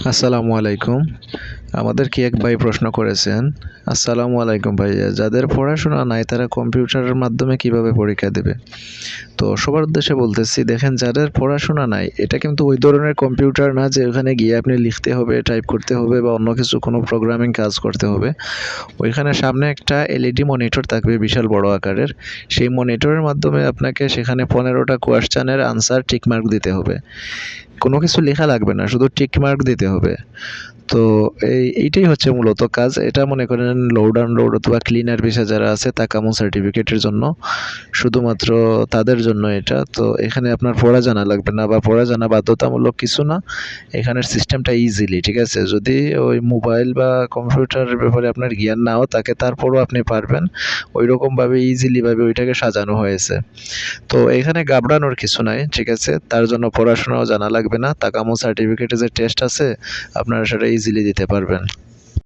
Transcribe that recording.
আসসালামু আলাইকুম। আমাদের কি এক ভাই প্রশ্ন করেছেন, আসসালামু আলাইকুম ভাইয়া, যাদের পড়াশোনা নাই তারা কম্পিউটারের মাধ্যমে কীভাবে পরীক্ষা দেবে? তো সবার উদ্দেশ্যে বলতেছি, দেখেন যাদের পড়াশোনা নাই, এটা কিন্তু ওই ধরনের কম্পিউটার না যে ওখানে গিয়ে আপনি লিখতে হবে, টাইপ করতে হবে বা অন্য কিছু, কোনো প্রোগ্রামিং কাজ করতে হবে। ওইখানে সামনে একটা এলইডি মনিটর থাকবে বিশাল বড় আকারের। সেই মনিটরের মাধ্যমে আপনাকে সেখানে পনেরোটা কোয়েশ্চানের আনসার টিকমার্ক দিতে হবে। কোনো কিছু লেখা লাগবে না, শুধু টিকমার্ক দিতে হবে। তো এই এইটাই হচ্ছে মূলত কাজ। এটা মনে করেন লোড আনলোড অথবা ক্লিনার বিষয় যারা আছে তাকামো সার্টিফিকেটের জন্য। শুধুমাত্র তাদের জন্য এটা। তো এখানে আপনার পড়া জানা লাগবে না বা পড়া জানা বাধ্যতামূলক কিছু না। এখানের সিস্টেমটা ইজিলি ঠিক আছে? যদি ওই মোবাইল বা কম্পিউটারের ব্যাপারে আপনার জ্ঞান নাও, তাকে তারপরও আপনি পারবেন। ওই রকমভাবে ইজিলিভাবে ওইটাকে সাজানো হয়েছে। তো এখানে গাবড়ানোর কিছু নাই, ঠিক আছে? তার জন্য পড়াশোনাও জানা লাগবে না। তাকামো সার্টিফিকেটে যে টেস্ট আছে, আপনারা সেটা ইজিলি দিতে পারবেন। করবেন